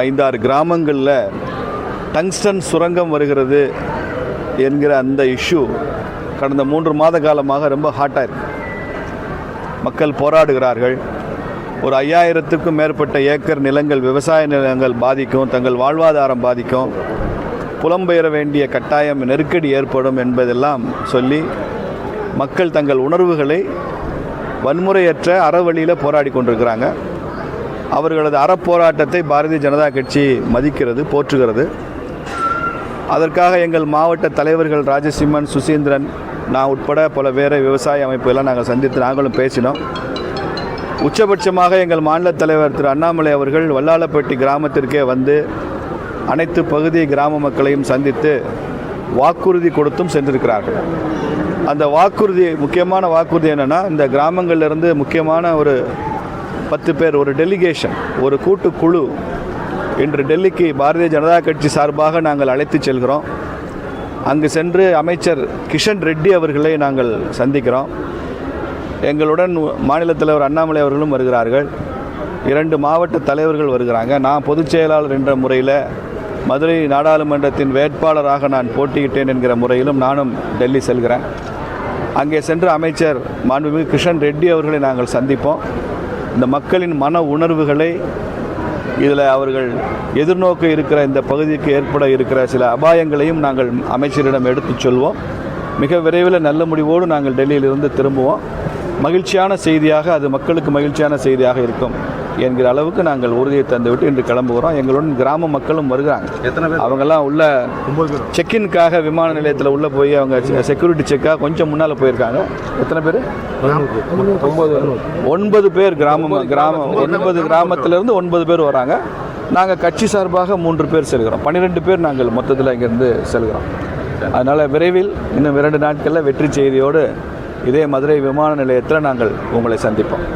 ஐந்தாறு கிராமங்களில் டங்ஸ்டன் சுரங்கம் வருகிறது என்கிற அந்த இஷ்யூ கடந்த மூன்று மாத காலமாக ரொம்ப ஹாட்டாக இருக்கு. மக்கள் போராடுகிறார்கள். ஒரு ஐயாயிரத்துக்கும் மேற்பட்ட ஏக்கர் நிலங்கள் விவசாய நிலங்கள் பாதிக்கும் தங்கள் வாழ்வாதாரம் பாதிக்கும். புலம்பெயர வேண்டிய கட்டாயம் நெருக்கடி ஏற்படும் என்பதெல்லாம் சொல்லி மக்கள் தங்கள் உணர்வுகளை வன்முறையற்ற அறவழியில் போராடி கொண்டிருக்கிறாங்க. அவர்களது அறப்போராட்டத்தை பாரதிய ஜனதா கட்சி மதிக்கிறது போற்றுகிறது. அதற்காக எங்கள் மாவட்ட தலைவர்கள் ராஜசிம்மன் சுசீந்திரன் நான் உட்பட பல வேறு விவசாய அமைப்புகள்லாம் நாங்கள் சந்தித்து நாங்களும் பேசினோம். உச்சபட்சமாக எங்கள் மாநில தலைவர் திரு அண்ணாமலை அவர்கள் வல்லாளப்பட்டி கிராமத்திற்கே வந்து அனைத்து பகுதி கிராம மக்களையும் சந்தித்து வாக்குறுதி கொடுத்தும் சென்றிருக்கிறார்கள். அந்த வாக்குறுதி முக்கியமான வாக்குறுதி என்னென்னா இந்த கிராமங்களிலிருந்து முக்கியமான ஒரு பத்து பேர் ஒரு டெலிகேஷன் ஒரு கூட்டுக்குழு. இன்று டெல்லிக்கு பாரதிய ஜனதா கட்சி சார்பாக நாங்கள் அழைத்து செல்கிறோம். அங்கு சென்று அமைச்சர் கிஷன் ரெட்டி அவர்களை நாங்கள் சந்திக்கிறோம். எங்களுடன் மாநில தலைவர் அண்ணாமலை அவர்களும் வருகிறார்கள். இரண்டு மாவட்ட தலைவர்கள் வருகிறாங்க. நான் பொதுச் செயலாளர் என்ற முறையில் மதுரை நாடாளுமன்றத்தின் வேட்பாளராக நான் போட்டியிட்டேன் என்கிற முறையிலும் நானும் டெல்லி செல்கிறேன். அங்கே சென்று அமைச்சர் மாண்புமிகு கிஷன் ரெட்டி அவர்களை நாங்கள் சந்திப்போம். இந்த மக்களின் மன உணர்வுகளை இதில் அவர்கள் எதிர்நோக்க இருக்கிற இந்த பகுதிக்கு ஏற்பட இருக்கிற சில அபாயங்களையும் நாங்கள் அமைச்சரிடம் எடுத்துச் சொல்வோம். மிக விரைவில் நல்ல முடிவோடு நாங்கள் டெல்லியிலிருந்து திரும்புவோம். மகிழ்ச்சியான செய்தியாக அது மக்களுக்கு மகிழ்ச்சியான செய்தியாக இருக்கும். என்கிற அளவுக்கு நாங்கள் உறுதியை தந்துவிட்டு இன்று கிளம்புகிறோம். எங்களுடன் கிராம மக்களும் வருகிறாங்க. எத்தனை பேர்? அவங்கெல்லாம் உள்ள செக்கின்காக விமான நிலையத்தில் உள்ளே போய் அவங்க செக்யூரிட்டி செக்காக கொஞ்சம் முன்னால் போயிருக்காங்க. எத்தனை பேர்? ஒன்பது. ஒன்பது பேர் கிராமம் கிராமம் ஒன்பது கிராமத்திலிருந்து ஒன்பது பேர் வராங்க. நாங்கள் கட்சி சார்பாக மூன்று பேர் செல்கிறோம். பன்னிரெண்டு பேர் நாங்கள் மொத்தத்தில் இங்கேருந்து செல்கிறோம். அதனால் விரைவில் இன்னும் இரண்டு நாட்களில் வெற்றி செய்தியோடு இதே மதுரை விமான நிலையத்தில் நாங்கள் உங்களை சந்திப்போம்.